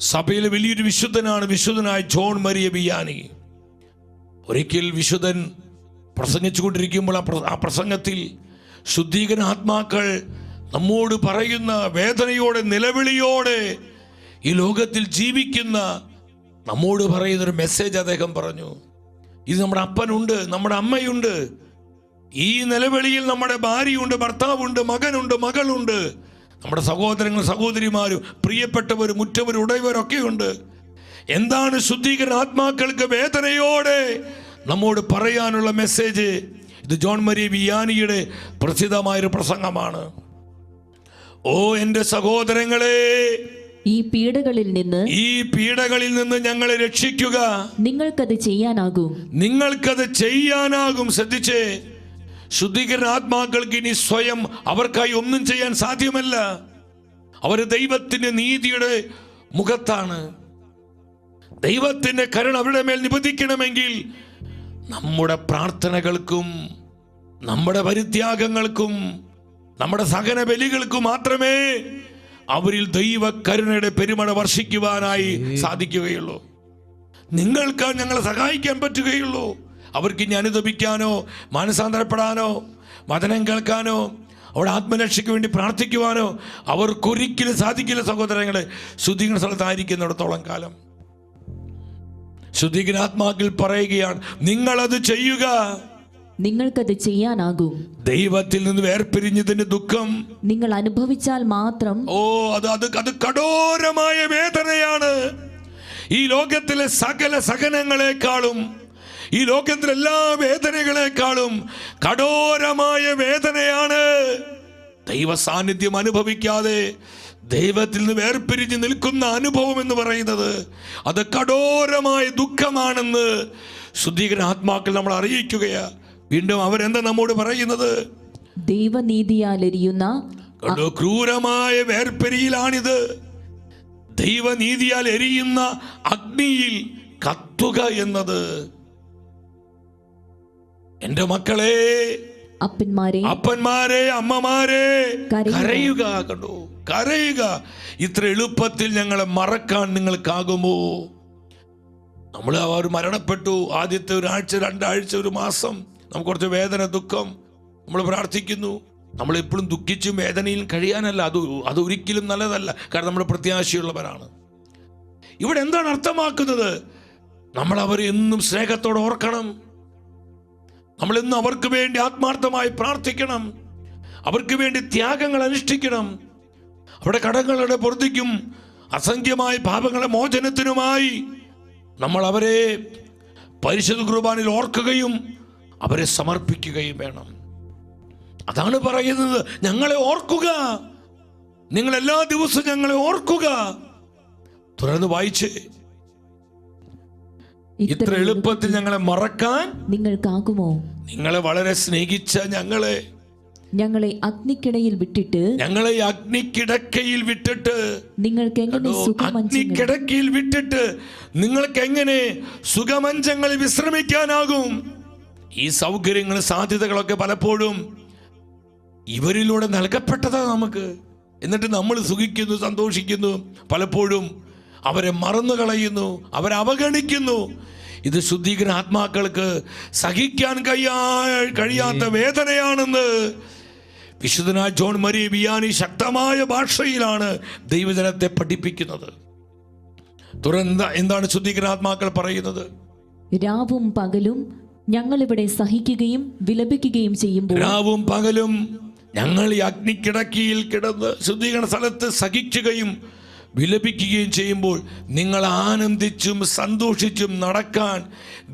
സഭയിലെ വലിയൊരു വിശുദ്ധനാണ്. വിശുദ്ധനായ ജോൺ മരിയ ബിയാനി. ഒരിക്കൽ വിശുദ്ധൻ പ്രസംഗിച്ചുകൊണ്ടിരിക്കുമ്പോൾ ആ പ്രസംഗത്തിൽ ശുദ്ധീകരണ ആത്മാക്കൾ നമ്മോട് പറയുന്ന വേദനയോടെ നിലവിളിയോടെ ഈ ലോകത്തിൽ ജീവിക്കുന്ന നമ്മോട് പറയുന്നൊരു മെസ്സേജ് അദ്ദേഹം പറഞ്ഞു. ഇത് നമ്മുടെ അപ്പനുണ്ട് നമ്മുടെ അമ്മയുണ്ട്. ഈ നിലവിളിയിൽ നമ്മുടെ ഭാര്യയുണ്ട് ഭർത്താവുണ്ട് മകനുണ്ട് മകളുണ്ട്. നമ്മുടെ സഹോദരങ്ങൾ സഹോദരിമാരും പ്രിയപ്പെട്ടവരും ഉറ്റവരും ഉടയവരൊക്കെയുണ്ട് എന്താണ് ശുദ്ധീകരണ ആത്മാക്കൾക്ക് വേദനയോടെ നമ്മോട് പറയാനുള്ള മെസ്സേജ്? ഇത് ജോൺ മരി വിയാനിയുടെ പ്രസിദ്ധമായൊരു പ്രസംഗമാണ്. ഓ എന്റെ സഹോദരങ്ങളെ ഈ പീഡകളിൽ നിന്ന് ഈ പീഡകളിൽ നിന്ന് ഞങ്ങളെ രക്ഷിക്കുക. നിങ്ങൾക്കത് ചെയ്യാനാകും. നിങ്ങൾക്കത് ചെയ്യാനാകും ശ്രദ്ധിച്ചേ. ശുദ്ധീകരണ ആത്മാക്കൾക്ക് ഇനി സ്വയം അവർക്കായി ഒന്നും ചെയ്യാൻ സാധ്യമല്ല. അവർ ദൈവത്തിന്റെ നീതിയുടെ മുഖത്താണ്. ദൈവത്തിന്റെ കരുണ അവരുടെ മേൽ നിബന്ധിക്കണമെങ്കിൽ നമ്മുടെ പ്രാർത്ഥനകൾക്കും നമ്മുടെ പരിത്യാഗങ്ങൾക്കും നമ്മുടെ സഹന ബലികൾക്കും മാത്രമേ അവരിൽ ദൈവ കരുണയുടെ പെരുമഴ വർഷിക്കുവാനായി സാധിക്കുകയുള്ളൂ. നിങ്ങൾക്ക് ഞങ്ങളെ സഹായിക്കാൻ പറ്റുകയുള്ളൂ. അവർക്ക് ഇനി അനുദപിക്കാനോ മാനസാന്തരപ്പെടാനോ വചനം കേൾക്കാനോ അവിടെ ആത്മരക്ഷയ്ക്ക് വേണ്ടി പ്രാർത്ഥിക്കുവാനോ അവർക്കൊരിക്കലും സാധിക്കില്ല സഹോദരങ്ങളെ. ശുദ്ധീകരണ സ്ഥലത്തായിരിക്കുന്നിടത്തോളം കാലം. ശുദ്ധീകരണാത്മാക്കിൽ പറയുകയാണ് നിങ്ങളത് ചെയ്യുക. നിങ്ങൾക്കത് ചെയ്യാനാകും. ദൈവത്തിൽ നിന്ന് വേർപിരിഞ്ഞതിന്റെ ദുഃഖം. നിങ്ങൾ അനുഭവിച്ചാൽ മാത്രം ഓ അത് അത് അത് കഠോരമായ വേദനയാണ്. ഈ ലോകത്തിലെ സകല സഹനങ്ങളെക്കാളും ഈ ലോകത്തിലെ എല്ലാ വേദനകളെക്കാളും കഠോരമായ വേദനയാണ്. ദൈവ സാന്നിധ്യം അനുഭവിക്കാതെ ദൈവത്തിൽ നിന്ന് വേർപിരിഞ്ഞ് നിൽക്കുന്ന അനുഭവം എന്ന് പറയുന്നത് അത് കഠോരമായ ദുഃഖമാണെന്ന് ശുദ്ധീകരണ ആത്മാക്കൾ നമ്മൾ അറിയിക്കുകയാ. വീണ്ടും അവരെന്താ നമ്മോട് പറയുന്നത്? ദൈവനീതിയാൽ എരിയുന്ന ക്രൂരമായ വേർപ്പെരിയിലാണിത് ദൈവനീതിയാൽ എരിയുന്ന അഗ്നിയിൽ കത്തുക എന്നത്. എന്റെ മക്കളെ അപ്പന്മാരെ അപ്പന്മാരെ അമ്മമാരെ കരയുക. കണ്ടോ? കരയുക. ഇത്ര എളുപ്പത്തിൽ ഞങ്ങളെ മറക്കാൻ നിങ്ങൾക്കാകുമോ? നമ്മൾ അവർ മരണപ്പെട്ടു. ആദ്യത്തെ ഒരാഴ്ച രണ്ടാഴ്ച ഒരു മാസം. നമുക്ക് കുറച്ച് വേദന ദുഃഖം. നമ്മൾ പ്രാർത്ഥിക്കുന്നു. നമ്മൾ എപ്പോഴും ദുഃഖിച്ചും വേദനയിലും കഴിയാനല്ല. അത് അതൊരിക്കലും നല്ലതല്ല. കാരണം നമ്മൾ പ്രത്യാശയുള്ളവരാണ്. ഇവിടെ എന്താണ് അർത്ഥമാക്കുന്നത്? നമ്മൾ അവരെ എന്നും സ്നേഹത്തോടെ ഓർക്കണം. നമ്മൾ ഇന്ന് അവർക്ക് വേണ്ടി ആത്മാർത്ഥമായി പ്രാർത്ഥിക്കണം. അവർക്ക് വേണ്ടി ത്യാഗങ്ങൾ അനുഷ്ഠിക്കണം. അവിടെ കടങ്ങളുടെ പൊറുതിക്കും അസംഖ്യമായ പാപങ്ങളുടെ മോചനത്തിനുമായി നമ്മൾ അവരെ പരിശുദ്ധ കുർബാനിൽ ഓർക്കുകയും അവരെ സമർപ്പിക്കുകയും വേണം. അതാണ് പറയുന്നത്. ഞങ്ങളെ ഓർക്കുക. നിങ്ങൾ എല്ലാ ദിവസവും ഞങ്ങളെ ഓർക്കുക. തുടർന്ന് വായിച്ച് ഇത്ര എളുപ്പത്തിൽ ഞങ്ങളെ മറക്കാൻ നിങ്ങൾക്കാകുമോ? നിങ്ങളെ വളരെ സ്നേഹിച്ച ഞങ്ങളെ. ഞങ്ങളെ അഗ്നിക്കിടയിൽ വിട്ടിട്ട് ഞങ്ങളെ അഗ്നിക്കിടക്കയിൽ വിട്ടിട്ട്. നിങ്ങൾക്ക് എങ്ങനെ അഗ്നിക്കിടക്കയിൽ വിട്ടിട്ട് നിങ്ങൾക്ക് എങ്ങനെ സുഖമഞ്ചങ്ങളിൽ വിശ്രമിക്കാനാകും? ഈ സൗകര്യങ്ങൾ സാധ്യതകളൊക്കെ പലപ്പോഴും ഇവരിലൂടെ നൽകപ്പെട്ടതാണ് നമുക്ക്. എന്നിട്ട് നമ്മൾ സുഖിക്കുന്നു സന്തോഷിക്കുന്നു പലപ്പോഴും. അവരെ മറന്നു കളയുന്നു അവരെ അവഗണിക്കുന്നു. ഇത് ശുദ്ധീകരണ ആത്മാക്കൾക്ക് സഹിക്കാൻ കഴിയാ കഴിയാത്ത വേദനയാണെന്ന് വിശുദ്ധനായ ജോൺ മരി ബിയാനി ശക്തമായ ഭാഷയിലാണ് ദൈവജനത്തെ പഠിപ്പിക്കുന്നത്. തുറന്ന എന്താണ് ശുദ്ധീകരണ ആത്മാക്കൾ പറയുന്നത്? രാവും പകലും ഞങ്ങൾ ഇവിടെ സഹിക്കുകയും വിലപിക്കുകയും ചെയ്യും രാവും പകലും ഞങ്ങൾ ഈ അഗ്നിക്കിടക്കിയിൽ കിടന്ന് ശുദ്ധീകരണ സ്ഥലത്ത് സഹിക്കുകയും വിലപിക്കുകയും ചെയ്യുമ്പോൾ നിങ്ങൾ ആനന്ദിച്ചും സന്തോഷിച്ചും നടക്കാൻ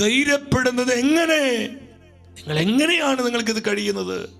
ധൈര്യപ്പെടുന്നത് എങ്ങനെ? നിങ്ങൾ എങ്ങനെയാണ് നിങ്ങൾക്കിത് കഴിയുന്നത്?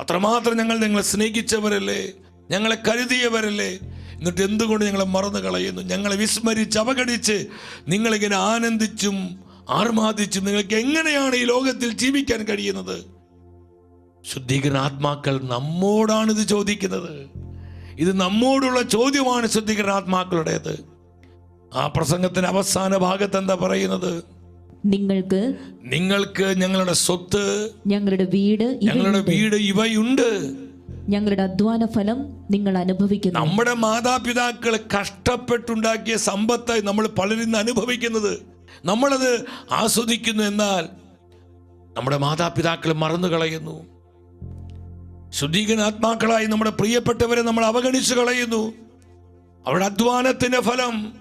അത്രമാത്രം ഞങ്ങൾ നിങ്ങളെ സ്നേഹിച്ചവരല്ലേ? ഞങ്ങളെ കരുതിയവരല്ലേ? എന്നിട്ട് എന്തുകൊണ്ട് ഞങ്ങളെ മറന്നു കളയുന്നു? ഞങ്ങളെ വിസ്മരിച്ച് അവഗണിച്ച് നിങ്ങളിങ്ങനെ ആനന്ദിച്ചും ആർമാദിച്ചും നിങ്ങൾക്ക് എങ്ങനെയാണ് ഈ ലോകത്തിൽ ജീവിക്കാൻ കഴിയുന്നത്? ശുദ്ധീകരണ ആത്മാക്കൾ നമ്മോടാണ് ഇത് ചോദിക്കുന്നത്. ഇത് നമ്മോടുള്ള ചോദ്യമാണ് ശ്രദ്ധിക്കുന്ന ആത്മാക്കളുടേത്. ആ പ്രസംഗത്തിന്റെ അവസാന ഭാഗത്ത് എന്താ പറയുന്നത്? നിങ്ങൾക്ക് നിങ്ങൾക്ക് ഞങ്ങളുടെ സ്വത്ത് ഞങ്ങളുടെ വീട് ഞങ്ങളുടെ വീട് ഇവയുണ്ട്. ഞങ്ങളുടെ അധ്വാന ഫലം നിങ്ങൾ അനുഭവിക്കുന്നു. നമ്മുടെ മാതാപിതാക്കൾ കഷ്ടപ്പെട്ടുണ്ടാക്കിയ സമ്പത്തായി നമ്മൾ പലരും അനുഭവിക്കുന്നത്. നമ്മളത് ആസ്വദിക്കുന്നു എന്നാൽ നമ്മുടെ മാതാപിതാക്കൾ മറന്നു കളയുന്നു ശുദ്ധീകരണാത്മാക്കളായി നമ്മുടെ പ്രിയപ്പെട്ടവരെ നമ്മൾ അവഗണിച്ചു കളയുന്നു. അവരുടെ അധ്വാനത്തിന്റെ ഫലം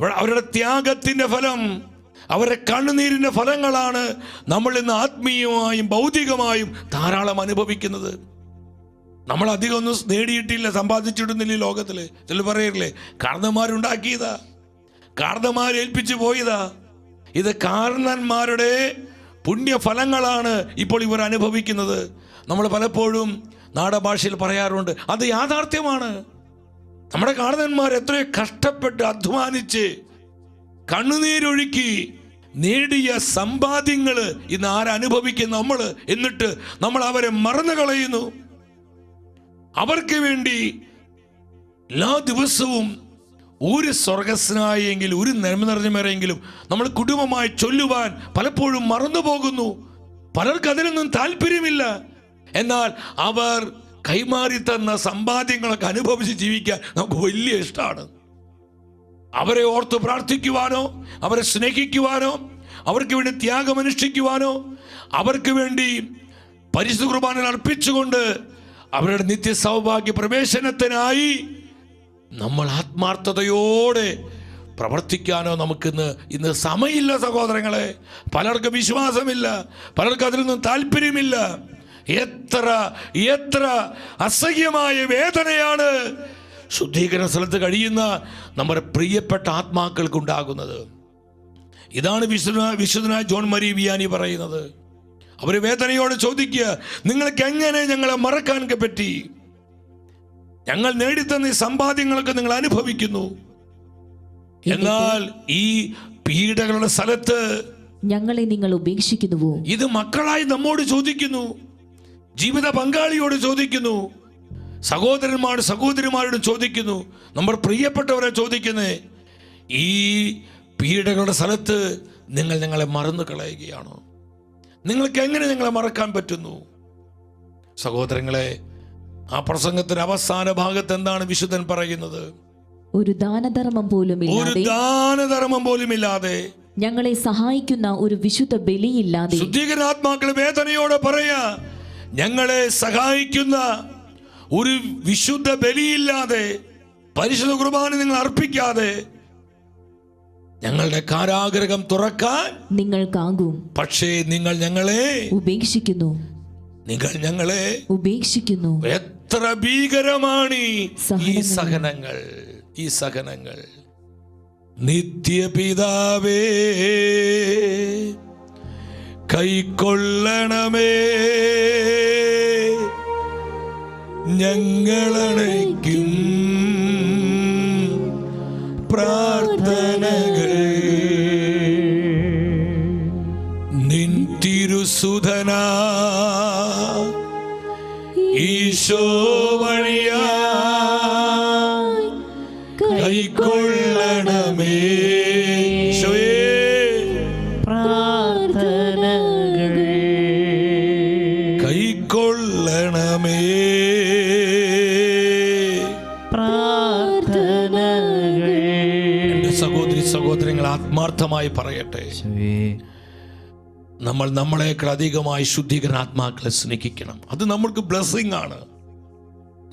അവ- അവരുടെ ത്യാഗത്തിന്റെ ഫലം അവരുടെ കണ്ണുനീരിന്റെ ഫലങ്ങളാണ് നമ്മൾ ഇന്ന് ആത്മീയമായും ഭൗതികമായും ധാരാളം അനുഭവിക്കുന്നത്. നമ്മൾ അധികം ഒന്നും നേടിയിട്ടില്ല സമ്പാദിച്ചിടുന്നില്ല ഈ ലോകത്തിൽ ചില പറയില്ലേ കാരണന്മാരുണ്ടാക്കിയതാ കാരണന്മാർ ഏൽപ്പിച്ചു പോയതാ. ഇത് കാരണന്മാരുടെ പുണ്യഫലങ്ങളാണ് ഇപ്പോൾ ഇവർ അനുഭവിക്കുന്നത്. നമ്മൾ പലപ്പോഴും നാടഭാഷയിൽ പറയാറുണ്ട് അത് യാഥാർത്ഥ്യമാണ്. നമ്മുടെ കാണുന്നന്മാർ എത്രയോ കഷ്ടപ്പെട്ട് അധ്വാനിച്ച് കണ്ണുനീരൊഴുക്കി നേടിയ സമ്പാദ്യങ്ങൾ ഇന്ന് ആരനുഭവിക്കുന്ന നമ്മൾ എന്നിട്ട് നമ്മൾ അവരെ മറന്നു കളയുന്നു. അവർക്ക് വേണ്ടി എല്ലാ ദിവസവും ഒരു സ്വർഗസ്നായെങ്കിൽ ഒരു നന്മ നിറഞ്ഞമേറെയെങ്കിലും നമ്മൾ കുടുംബമായി ചൊല്ലുവാൻ പലപ്പോഴും മറന്നു പോകുന്നു പലർക്ക് അതിനൊന്നും താല്പര്യമില്ല. എന്നാൽ അവർ കൈമാറി തന്ന സമ്പാദ്യങ്ങളൊക്കെ അനുഭവിച്ച് ജീവിക്കാൻ നമുക്ക് വലിയ ഇഷ്ടമാണ് അവരെ ഓർത്ത് പ്രാർത്ഥിക്കുവാനോ അവരെ സ്നേഹിക്കുവാനോ അവർക്ക് വേണ്ടി ത്യാഗമനുഷ്ഠിക്കുവാനോ അവർക്ക് വേണ്ടി പരിശുദ്ധ കുർബാനകൾ അർപ്പിച്ചുകൊണ്ട് അവരുടെ നിത്യ സൗഭാഗ്യ പ്രവേശനത്തിനായി നമ്മൾ ആത്മാർത്ഥതയോടെ പ്രവർത്തിക്കാനോ നമുക്കിന്ന് ഇന്ന് സമയമില്ല സഹോദരങ്ങളെ. പലർക്കും വിശ്വാസമില്ല. പലർക്കും അതിലൊന്നും താല്പര്യമില്ല. എത്ര എത്ര അസഹ്യമായ വേദനയാണ് ശുദ്ധീകരണ സ്ഥലത്ത് കഴിയുന്ന നമ്മുടെ പ്രിയപ്പെട്ട ആത്മാക്കൾക്ക് ഉണ്ടാകുന്നത് ഇതാണ് വിശുദ്ധ വിശുദ്ധനായ ജോൺ മരി വിയാനി പറയുന്നത്. അവർ വേദനയോട് ചോദിക്കുക നിങ്ങൾക്ക് എങ്ങനെ ഞങ്ങളെ മറക്കാൻ പറ്റി? ഞങ്ങൾ നേടിത്തന്ന ഈ സമ്പാദ്യങ്ങളൊക്കെ നിങ്ങൾ അനുഭവിക്കുന്നു. എന്നാൽ ഈ പീഡകളുടെ സ്ഥലത്ത് ഞങ്ങളെ നിങ്ങൾ ഉപേക്ഷിക്കുന്നുവോ? ഇത് മക്കളായി നമ്മോട് ചോദിക്കുന്നു. ജീവിത പങ്കാളിയോട് ചോദിക്കുന്നു. സഹോദരന്മാർ സഹോദരിമാരോട് ചോദിക്കുന്നു. നമ്മൾ പ്രിയപ്പെട്ടവരെ ചോദിക്കുന്നേ. ഈ പീഡകളുടെ സ്ഥലത്ത് നിങ്ങൾ ഞങ്ങളെ മറന്നു കളയുകയാണോ? നിങ്ങൾക്ക് എങ്ങനെ ഞങ്ങളെ മറക്കാൻ പറ്റുന്നു? സഹോദരങ്ങളെ ആ പ്രസംഗത്തിന്റെ അവസാന ഭാഗത്ത് എന്താണ് വിശുദ്ധൻ പറയുന്നത്? ഒരു ദാനധർമ്മം പോലും ഒരു ദാനധർമ്മം പോലും ഇല്ലാതെ ഞങ്ങളെ സഹായിക്കുന്ന ഒരു വിശുദ്ധ ബലിയില്ലാതെ ശുദ്ധീകരണാത്മാക്കൾ വേദനയോടെ പറയാ ഞങ്ങളെ സഹായിക്കുന്ന ഒരു വിശുദ്ധ ബലിയില്ലാതെ പരിശുദ്ധ കുർബാന നിങ്ങൾ അർപ്പിക്കാതെ ഞങ്ങളുടെ കാരാഗ്രഹം തുറക്കാൻ നിങ്ങൾക്കാകും. പക്ഷേ നിങ്ങൾ ഞങ്ങളെ ഉപേക്ഷിക്കുന്നു. നിങ്ങൾ ഞങ്ങളെ ഉപേക്ഷിക്കുന്നു. എത്ര ഭീകരമാണ് ഈ-. സഹനങ്ങൾ. ഈ സഹനങ്ങൾ. നിത്യപിതാവേ കൈക്കൊള്ളണമേ. ഞങ്ങളണയ്ക്കും പ്രാർത്ഥനകൾ. നിൻ തിരുസുധനാ ഈശോ വഴിയാ കൈക്കൊള്ളണമേ. ആത്മാർത്ഥമായി പറയട്ടെ. നമ്മൾ നമ്മളെക്കാൾ അധികമായി ശുദ്ധീകരണ ആത്മാക്കളെ സ്നേഹിക്കണം. അത് നമ്മൾക്ക് ബ്ലെസ്സിങ് ആണ്.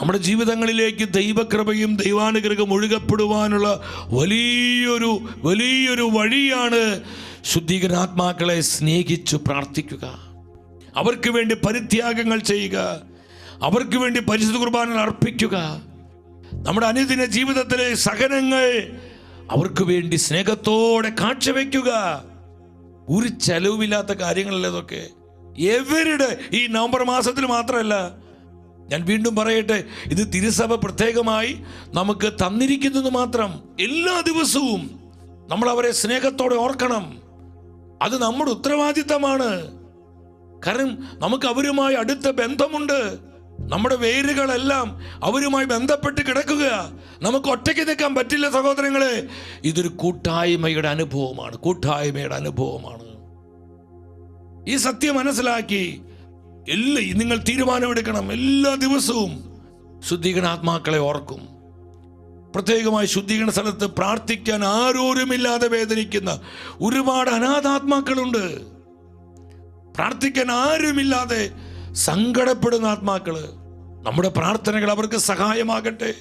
നമ്മുടെ ജീവിതങ്ങളിലേക്ക് ദൈവകൃപയും ദൈവാനുഗ്രഹം ഒഴുകപ്പെടുവാനുള്ള വലിയൊരു വലിയൊരു വഴിയാണ് ശുദ്ധീകരണ ആത്മാക്കളെ സ്നേഹിച്ചു പ്രാർത്ഥിക്കുക. അവർക്ക് വേണ്ടി പരിത്യാഗങ്ങൾ ചെയ്യുക. അവർക്ക് വേണ്ടി പരിശുദ്ധ കുർബാനകൾ അർപ്പിക്കുക. നമ്മുടെ അനുദിന ജീവിതത്തിലെ സഹനങ്ങൾ അവർക്ക് വേണ്ടി സ്നേഹത്തോടെ കാഴ്ചവെക്കുക. ഒരു ചെലവുമില്ലാത്ത കാര്യങ്ങളല്ലേ ഇതൊക്കെ എവരുടെ? ഈ നവംബർ മാസത്തിൽ മാത്രമല്ല. ഞാൻ വീണ്ടും പറയട്ടെ ഇത് തിരുസഭ പ്രത്യേകമായി നമുക്ക് തന്നിരിക്കുന്നത് മാത്രം എല്ലാ ദിവസവും നമ്മൾ അവരെ സ്നേഹത്തോടെ ഓർക്കണം. അത് നമ്മുടെ ഉത്തരവാദിത്തമാണ്. കാരണം നമുക്ക് അവരുമായി അടുത്ത ബന്ധമുണ്ട്. നമ്മുടെ വേരുകളെല്ലാം അവരുമായി ബന്ധപ്പെട്ട് കിടക്കുക. നമുക്ക് ഒറ്റയ്ക്ക് നിൽക്കാൻ പറ്റില്ല സഹോദരങ്ങളെ. ഇതൊരു കൂട്ടായ്മയുടെ അനുഭവമാണ് കൂട്ടായ്മയുടെ അനുഭവമാണ്. ഈ സത്യം മനസ്സിലാക്കി എല്ലാ നിങ്ങൾ തീരുമാനമെടുക്കണം എല്ലാ ദിവസവും ശുദ്ധീകരണ ആത്മാക്കളെ ഓർക്കും. പ്രത്യേകമായി ശുദ്ധീകരണ സ്ഥലത്ത് പ്രാർത്ഥിക്കാൻ ആരോരുമില്ലാതെ വേദനിക്കുന്ന ഒരുപാട് അനാഥാത്മാക്കളുണ്ട്. പ്രാർത്ഥിക്കാൻ ആരുമില്ലാതെ സങ്കടപ്പെടുന്ന ആത്മാക്കൾ നമ്മുടെ പ്രാർത്ഥനകൾ അവർക്ക് സഹായമാകട്ടെ.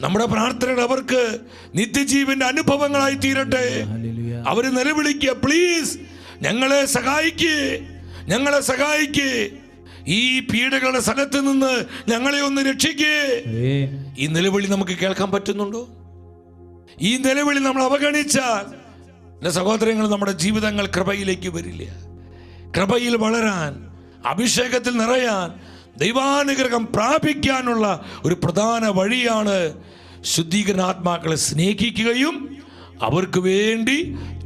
നമ്മുടെ പ്രാർത്ഥനകൾ അവർക്ക് നിത്യജീവന്റെ അനുഭവങ്ങളായി തീരട്ടെ. അവർ നിലവിളിക്കുക പ്ലീസ് ഞങ്ങളെ സഹായിക്കേ ഞങ്ങളെ സഹായിക്കേ. ഈ പീഡകളുടെ സ്ഥലത്ത് നിന്ന് ഞങ്ങളെ ഒന്ന് രക്ഷിക്കേ. ഈ നിലവിളി നമുക്ക് കേൾക്കാൻ പറ്റുന്നുണ്ടോ? ഈ നിലവിളി നമ്മൾ അവഗണിച്ചാൽ എന്റെ സഹോദരങ്ങൾ നമ്മുടെ ജീവിതങ്ങൾ കൃപയിലേക്ക് വരില്ല. കൃപയിൽ വളരാൻ അഭിഷേകത്തിൽ നിറയാൻ ദൈവാനുഗ്രഹം പ്രാപിക്കാനുള്ള ഒരു പ്രധാന വഴിയാണ് ശുദ്ധീകരണാത്മാക്കളെ സ്നേഹിക്കുകയും അവർക്ക് വേണ്ടി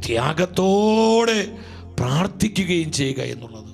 ത്യാഗത്തോടെ പ്രാർത്ഥിക്കുകയും ചെയ്യുക എന്നുള്ളത്.